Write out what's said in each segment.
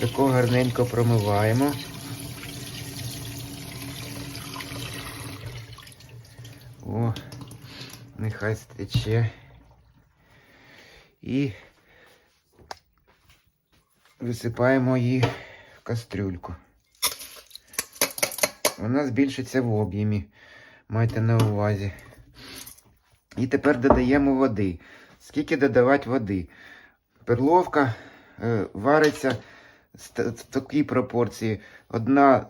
Тако гарненько промиваємо. О, нехай стече. І висипаємо її в кастрюльку. Вона збільшиться в об'ємі. Майте на увазі. І тепер додаємо води. Скільки додавати води? Перловка е, вариться в такій пропорції. Одна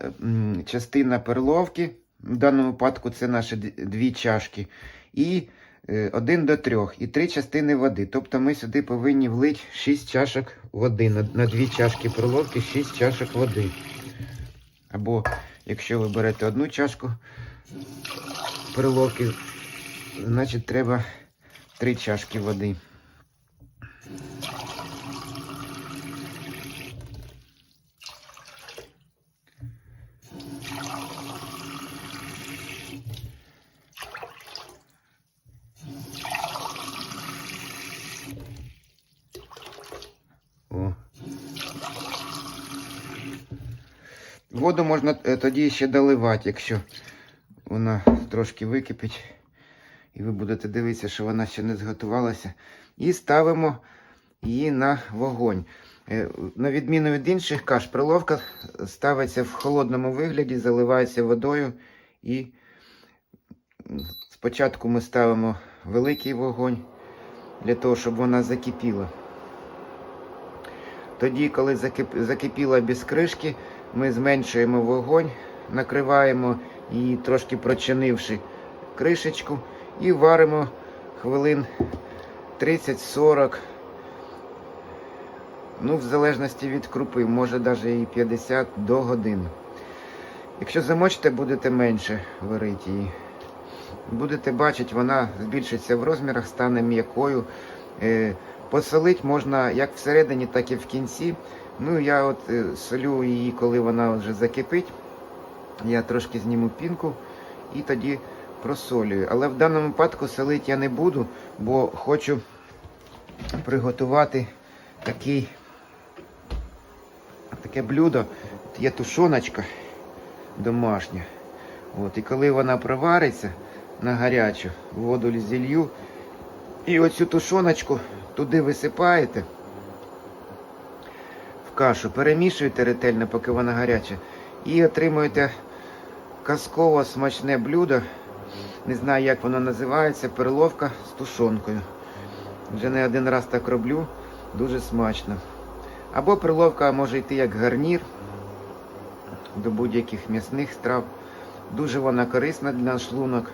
частина перловки, в даному випадку це наші дві чашки, і е, один до трьох, і три частини води. Тобто ми сюди повинні влити 6 чашок води. На, на дві чашки перловки 6 чашок води. Або якщо ви берете одну чашку перловки, значить треба 3 чашки води. Воду можна е, тоді ще доливати, якщо вона трошки википить. І ви будете дивитися, що вона ще не зготувалася. І ставимо її на вогонь. Е, На відміну від інших каш, приловка ставиться в холодному вигляді, заливається водою. І спочатку ми ставимо великий вогонь для того, щоб вона закипіла. Тоді, коли закипіла без кришки, ми зменшуємо вогонь, накриваємо її трошки прочинивши кришечку і варимо хвилин 30-40. Ну, в залежності від крупи, може навіть і 50 до години. Якщо замочите, будете менше варити її. Будете бачити, вона збільшиться в розмірах, стане м'якою. Посолити можна як всередині, так і в кінці. Ну, я от е, солю її, коли вона вже закипить. Я трошки зніму пінку і тоді просолюю. Але в даному випадку солити я не буду, бо хочу приготувати такий, таке блюдо. От Є тушоночка домашня. От, і коли вона провариться на гарячу, воду зілью, і оцю тушоночку туди висипаєте в кашу, перемішуєте ретельно, поки вона гаряча, і отримуєте казково смачне блюдо. Не знаю, як воно називається, перловка з тушонкою. Вже не один раз так роблю, дуже смачно. Або перловка може йти як гарнір до будь-яких м'ясних страв. Дуже вона корисна для шлунок.